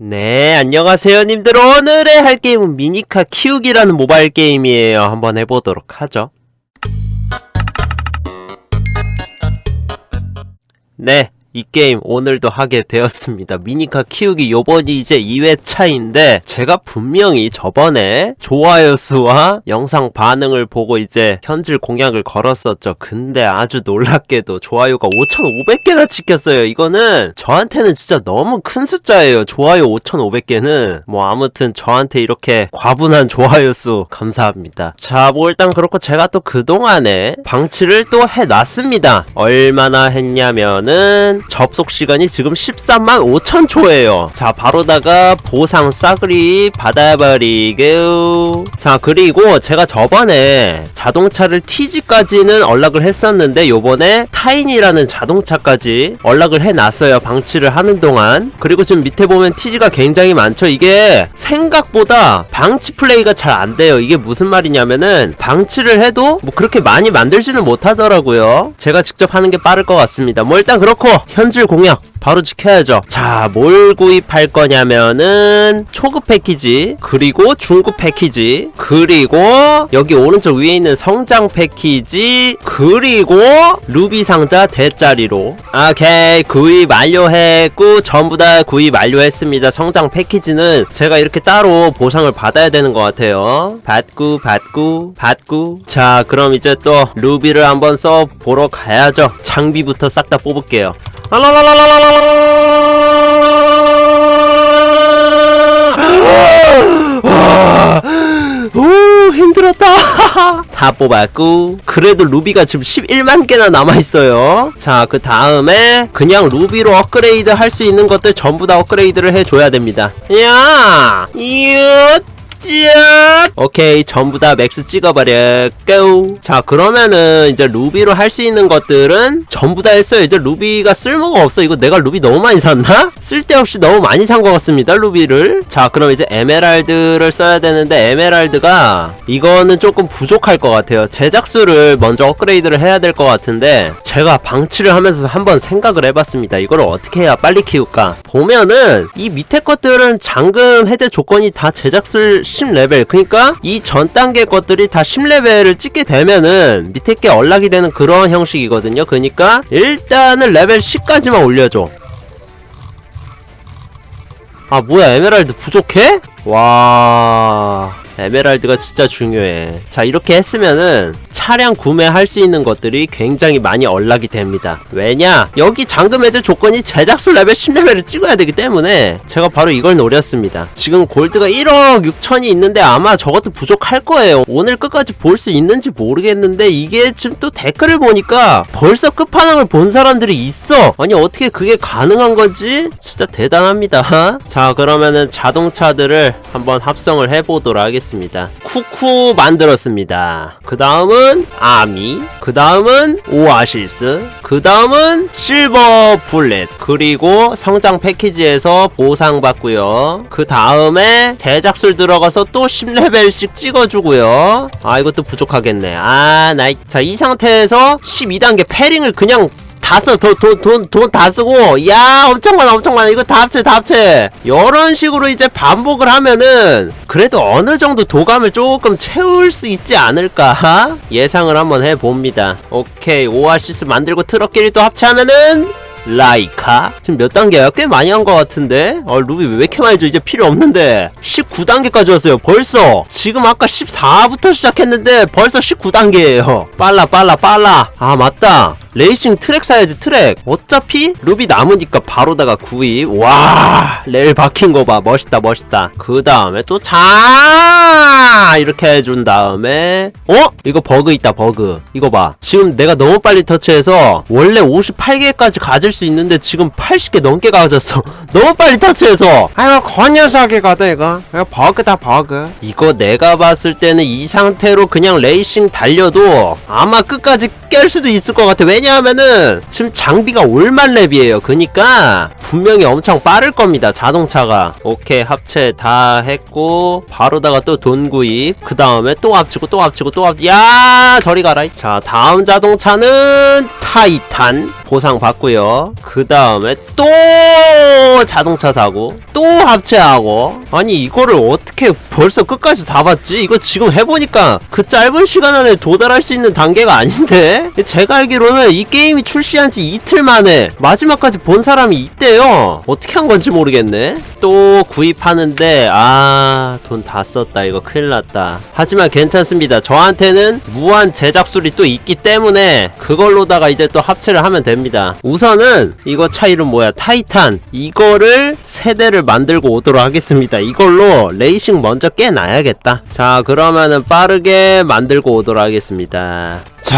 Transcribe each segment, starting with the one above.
네, 안녕하세요, 님들. 오늘의 할 게임은 미니카 키우기라는 모바일 게임이에요. 한번 해보도록 하죠. 네, 이 게임 오늘도 하게 되었습니다. 미니카 키우기 요번이 이제 2회차인데 제가 분명히 저번에 좋아요 수와 영상 반응을 보고 이제 현질 공약을 걸었었죠. 근데 아주 놀랍게도 좋아요가 5,500개나 찍혔어요. 이거는 저한테는 진짜 너무 큰 숫자예요. 좋아요 5,500개는 뭐 아무튼 저한테 이렇게 과분한 좋아요 수 감사합니다. 자, 뭐 일단 그렇고 제가 또 그동안에 방치를 또 해놨습니다. 얼마나 했냐면은 접속 시간이 지금 13만 5천 초예요. 자, 바로다가 보상 싸그리 받아버리고. 자, 그리고 제가 저번에 자동차를 TG까지는 연락을 했었는데 요번에 타인이라는 자동차까지 연락을 해놨어요. 방치를 하는 동안. 그리고 지금 밑에 보면 TG가 굉장히 많죠. 이게 생각보다 방치 플레이가 잘 안 돼요. 이게 무슨 말이냐면은 방치를 해도 뭐 그렇게 많이 만들지는 못하더라고요. 제가 직접 하는 게 빠를 것 같습니다. 뭐 일단 그렇고 현질 공약 바로 지켜야죠. 자, 뭘 구입할 거냐면은 초급 패키지, 그리고 중급 패키지, 그리고 여기 오른쪽 위에 있는 성장 패키지, 그리고 루비 상자 대짜리로. 오케이, 구입 완료했고 전부 다 구입 완료했습니다. 성장 패키지는 제가 이렇게 따로 보상을 받아야 되는 것 같아요. 받고 받고 받고. 자, 그럼 이제 또 루비를 한번 써 보러 가야죠. 장비부터 싹 다 뽑을게요. 와, 오 힘들었다 다 뽑았고 그래도 루비가 지금 11만 개나 남아있어요 자 그 다음에 그냥 루비로 업그레이드 할 수 있는 것들 전부 다 업그레이드를 해줘야 됩니다 야 이웃 짠! 오케이 전부 다 맥스 찍어버려. 고! 자 그러면은 이제 루비로 할 수 있는 것들은 전부 다 했어요. 이제 루비가 쓸모가 없어. 이거 내가 루비 너무 많이 샀나? 쓸데없이 너무 많이 산 것 같습니다 루비를. 자 그럼 이제 에메랄드를 써야 되는데 에메랄드가 이거는 조금 부족할 것 같아요. 제작수를 먼저 업그레이드를 해야 될 것 같은데 제가 방치를 하면서 한번 생각을 해봤습니다. 이걸 어떻게 해야 빨리 키울까? 보면은 이 밑에 것들은 잠금 해제 조건이 다 제작술 10레벨. 그러니까 이 전 단계 것들이 다 10레벨을 찍게 되면은 밑에 게 연락이 되는 그런 형식이거든요. 그러니까 일단은 레벨 10까지만 올려줘. 아 뭐야. 에메랄드 부족해? 와. 에메랄드가 진짜 중요해. 자 이렇게 했으면은 차량 구매할 수 있는 것들이 굉장히 많이 연락이 됩니다. 왜냐? 여기 잠금 해제 조건이 제작술 레벨 10레벨을 찍어야 되기 때문에 제가 바로 이걸 노렸습니다. 지금 골드가 1억 6천이 있는데 아마 저것도 부족할 거예요. 오늘 끝까지 볼 수 있는지 모르겠는데 이게 지금 또 댓글을 보니까 벌써 끝판왕을 본 사람들이 있어. 아니 어떻게 그게 가능한 건지 진짜 대단합니다. 자 그러면은 자동차들을 한번 합성을 해보도록 하겠습니다. 쿠쿠 만들었습니다. 그 다음은 아미 그 다음은 오아시스 그 다음은 실버 블렛 그리고 성장 패키지에서 보상받고요. 그 다음에 제작술 들어가서 또 10레벨씩 찍어주고요. 아 이것도 부족하겠네. 아 나이 자이 상태에서 12단계 패링을 그냥 다 써. 돈, 돈, 돈, 돈 다 쓰고. 야, 엄청 많아, 엄청 많아. 이거 다 합체, 다 합체. 이런 식으로 이제 반복을 하면은, 그래도 어느 정도 도감을 조금 채울 수 있지 않을까? 예상을 한번 해봅니다. 오케이. 오아시스 만들고 트럭끼리 또 합체하면은, 라이카 지금 몇 단계야? 꽤 많이 한 것 같은데 어 루비 왜 이렇게 많이 줘 이제 필요 없는데 19단계까지 왔어요 벌써 지금 아까 14부터 시작했는데 벌써 19단계예요 빨라 빨라 빨라 아 맞다 레이싱 트랙 사야지 트랙. 어차피 루비 남으니까 바로다가 구입. 와 레일 박힌 거 봐. 멋있다 멋있다. 그 다음에 또자 이렇게 해준 다음에 어? 이거 버그 있다 버그. 이거 봐. 지금 내가 너무 빨리 터치해서 원래 58개까지 가질 수 있는데 지금 80개 넘게 가졌어. 너무 빨리 터치해서. 아이고 그 녀석이거든 이거. 이거 버그다 버그. 이거 내가 봤을 때는 이 상태로 그냥 레이싱 달려도 아마 끝까지 깰 수도 있을 것 같아. 왜 냐하면은 지금 장비가 올만 랩이에요. 그니까 분명히 엄청 빠를 겁니다 자동차가. 오케이 합체 다 했고 바로다가 또 돈 구입. 그 다음에 또 합치고 또 합치고 또 합... 야 저리 가라. 자 다음 자동차는 타이탄 보상 받고요. 그 다음에 또 자동차 사고 또 합체하고. 아니 이거를 어떻게 벌써 끝까지 다 봤지? 이거 지금 해보니까 그 짧은 시간 안에 도달할 수 있는 단계가 아닌데? 제가 알기로 는 이 게임이 출시한 지 이틀 만에 마지막까지 본 사람이 있대요. 어떻게 한 건지 모르겠네. 또 구입하는데 아 돈 다 썼다. 이거 큰일 났다. 하지만 괜찮습니다. 저한테는 무한 제작술이 또 있기 때문에 그걸로다가 이제 또 합체를 하면 됩니다. 우선은 이거 차 이름 뭐야? 타이탄. 이거를 세대를 만들고 오도록 하겠습니다. 이걸로 레이싱 먼저 깨놔야겠다. 자 그러면은 빠르게 만들고 오도록 하겠습니다. 자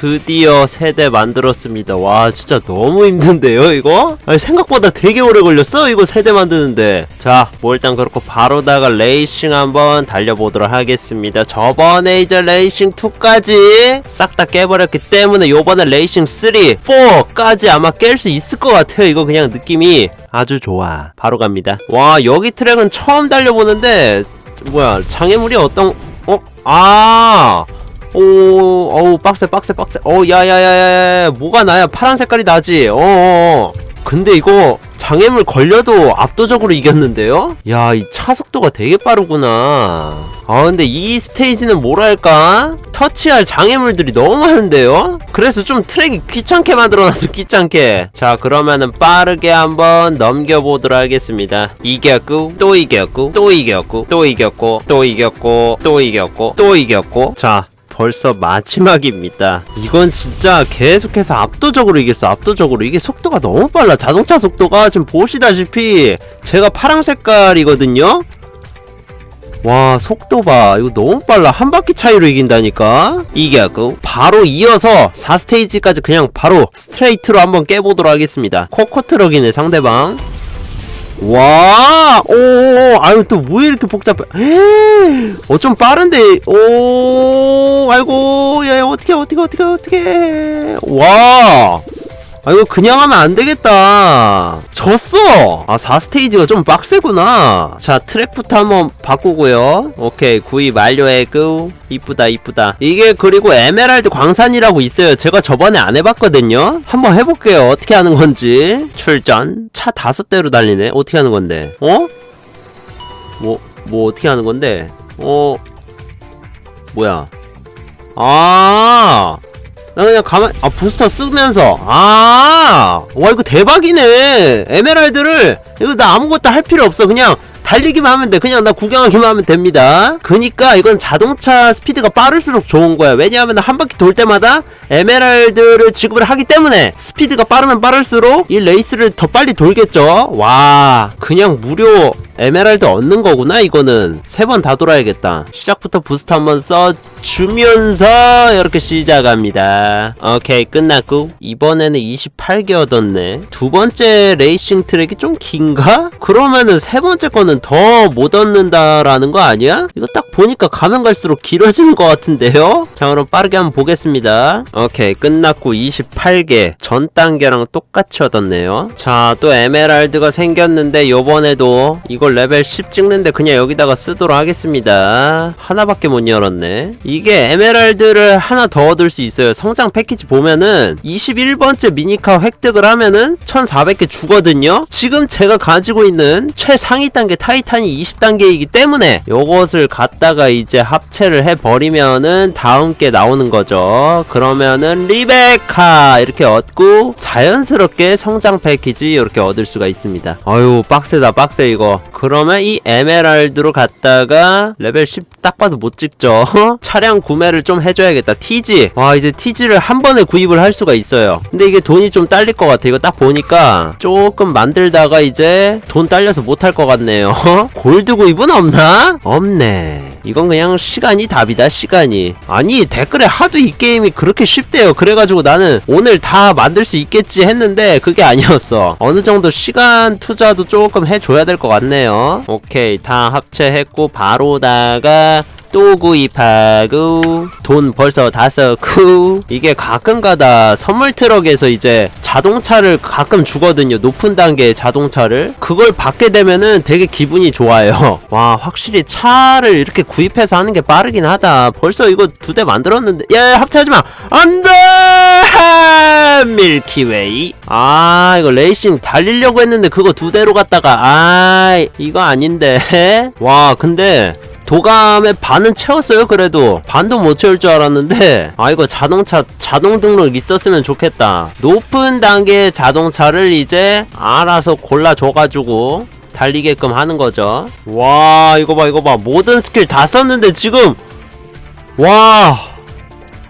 드디어 세대 만들었습니다. 와, 진짜 너무 힘든데요, 이거? 아니, 생각보다 되게 오래 걸렸어, 이거 세대 만드는데. 자, 뭐 일단 그렇고 바로다가 레이싱 한번 달려보도록 하겠습니다. 저번에 이제 레이싱 2까지 싹 다 깨버렸기 때문에 요번에 레이싱 3, 4까지 아마 깰 수 있을 것 같아요. 이거 그냥 느낌이 아주 좋아. 바로 갑니다. 와, 여기 트랙은 처음 달려보는데, 뭐야, 장애물이 어떤, 어? 아! 오, 어우, 빡세, 빡세, 빡세. 어, 야 야 야 야, 뭐가 나야? 파란 색깔이 나지. 어, 어, 어. 근데 이거 장애물 걸려도 압도적으로 이겼는데요? 야, 이 차 속도가 되게 빠르구나. 아, 근데 이 스테이지는 뭐랄까? 터치할 장애물들이 너무 많은데요? 그래서 좀 트랙이 귀찮게 만들어놨어, 귀찮게. 자, 그러면은 빠르게 한번 넘겨보도록 하겠습니다. 이겼고, 또 이겼고, 또 이겼고, 또 이겼고, 또 이겼고, 또 이겼고, 또 이겼고. 자, 벌써 마지막입니다. 이건 진짜 계속해서 압도적으로 이겼어. 압도적으로 이게 속도가 너무 빨라. 자동차 속도가 지금 보시다시피 제가 파랑 색깔이거든요. 와 속도 봐 이거 너무 빨라 한 바퀴 차이로 이긴다니까 이겨고 바로 이어서 4스테이지까지 그냥 바로 스트레이트로 한번 깨보도록 하겠습니다 코코트럭이네 상대방 와, 오, 아유, 또 왜 이렇게 복잡해? 어, 좀 빠른데, 오, 아이고, 야, 야, 어떻게, 어떻게, 어떻게, 어떻게, 와. 아, 이거 그냥 하면 안 되겠다. 졌어! 아, 4스테이지가 좀 빡세구나. 자, 트랙부터 한번 바꾸고요. 오케이, 구입 완료했고. 이쁘다, 이쁘다. 이게 그리고 에메랄드 광산이라고 있어요. 제가 저번에 안 해봤거든요. 한번 해볼게요. 어떻게 하는 건지. 출전. 차 다섯 대로 달리네. 어떻게 하는 건데? 어? 뭐, 뭐 어떻게 하는 건데? 어, 뭐야? 아, 나 그냥 가만 아 부스터 쓰면서. 아와 이거 대박이네. 에메랄드를. 이거 나 아무것도 할 필요 없어. 그냥 달리기만 하면 돼. 그냥 나 구경하기만 하면 됩니다. 그니까 이건 자동차 스피드가 빠를수록 좋은 거야. 왜냐하면 한 바퀴 돌 때마다 에메랄드를 지급을 하기 때문에 스피드가 빠르면 빠를수록 이 레이스를 더 빨리 돌겠죠. 와 그냥 무료 에메랄드 얻는 거구나 이거는. 세 번 다 돌아야겠다. 시작부터 부스트 한번 써 주면서 이렇게 시작합니다. 오케이 끝났고. 이번에는 28개 얻었네. 두 번째 레이싱 트랙이 좀 긴가? 그러면은 세 번째 거는 더 못 얻는다라는 거 아니야? 이거 딱 보니까 가면 갈수록 길어지는 것 같은데요? 자 그럼 빠르게 한번 보겠습니다. 오케이 끝났고 28개. 전 단계랑 똑같이 얻었네요. 자 또 에메랄드가 생겼는데 요번에도 이걸 레벨 10 찍는데 그냥 여기다가 쓰도록 하겠습니다. 하나밖에 못 열었네 이게 에메랄드를 하나 더 얻을 수 있어요. 성장 패키지 보면은 21번째 미니카 획득을 하면은 1400개 주거든요. 지금 제가 가지고 있는 최상위 단계 타이탄이 20단계이기 때문에 요것을 갖다가 이제 합체를 해버리면은 다음 게 나오는 거죠. 그러면은 리베카 이렇게 얻고 자연스럽게 성장 패키지 이렇게 얻을 수가 있습니다. 아유 빡세다 빡세 이거. 그러면 이 에메랄드로 갔다가 레벨 10 딱 봐도 못 찍죠 차량 구매를 좀 해줘야겠다. TG 와 이제 TG를 한 번에 구입을 할 수가 있어요. 근데 이게 돈이 좀 딸릴 것 같아. 이거 딱 보니까 조금 만들다가 이제 돈 딸려서 못할 것 같네요. 골드 구입은 없나? 없네. 이건 그냥 시간이 답이다 시간이. 아니 댓글에 하도 이 게임이 그렇게 쉽대요. 그래가지고 나는 오늘 다 만들 수 있겠지 했는데 그게 아니었어. 어느 정도 시간 투자도 조금 해줘야 될 것 같네요. 오케이 다 합체했고 바로다가 또 구입하고 돈 벌써 다 썼고 이게 가끔가다 선물 트럭에서 이제 자동차를 가끔 주거든요. 높은 단계의 자동차를. 그걸 받게 되면은 되게 기분이 좋아요. 와 확실히 차를 이렇게 구입해서 하는 게 빠르긴 하다. 벌써 이거 두 대 만들었는데. 야 합체하지마! 안돼! 밀키웨이. 아 이거 레이싱 달리려고 했는데 그거 두 대로 갔다가. 아 이거 아닌데. 와 근데 도감의 반은 채웠어요 그래도. 반도 못 채울 줄 알았는데 아 이거 자동차 자동 등록 있었으면 좋겠다. 높은 단계의 자동차를 이제 알아서 골라줘가지고 달리게끔 하는 거죠. 와 이거 봐 이거 봐. 모든 스킬 다 썼는데 지금. 와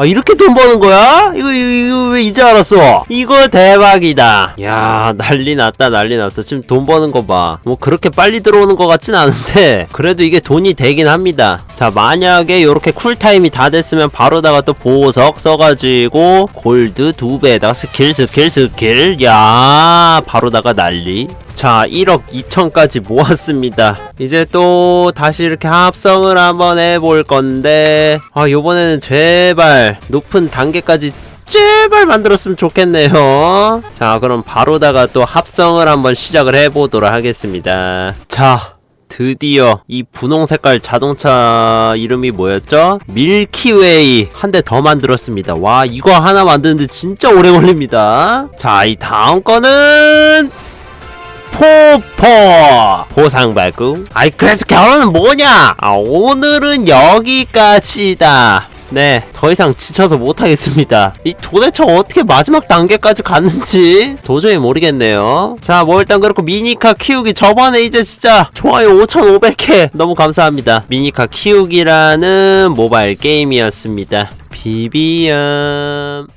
아, 이렇게 돈 버는 거야? 이거, 이거, 이거 왜 이제 알았어? 이거 대박이다. 야, 난리 났다, 난리 났어. 지금 돈 버는 거 봐. 뭐, 그렇게 빨리 들어오는 것 같진 않은데, 그래도 이게 돈이 되긴 합니다. 자, 만약에 요렇게 쿨타임이 다 됐으면 바로다가 또 보석 써가지고, 골드 두 배에다가 스킬, 스킬, 스킬. 야, 바로다가 난리. 자, 1억 2천까지 모았습니다. 이제 또 다시 이렇게 합성을 한번 해볼 건데, 아, 요번에는 제발 높은 단계까지 제발 만들었으면 좋겠네요. 자, 그럼 바로다가 또 합성을 한번 시작을 해보도록 하겠습니다. 자, 드디어 이 분홍 색깔 자동차 이름이 뭐였죠? 밀키웨이 한 대 더 만들었습니다. 와, 이거 하나 만드는데 진짜 오래 걸립니다. 자, 이 다음 거는 포포 보상 발구 아이 그래서 결혼은 뭐냐? 아 오늘은 여기까지다. 네 더 이상 지쳐서 못하겠습니다. 이 도대체 어떻게 마지막 단계까지 갔는지 도저히 모르겠네요. 자 뭐 일단 그렇고 미니카 키우기 저번에 이제 진짜 좋아요 5500개 너무 감사합니다. 미니카 키우기라는 모바일 게임이었습니다. 비비엄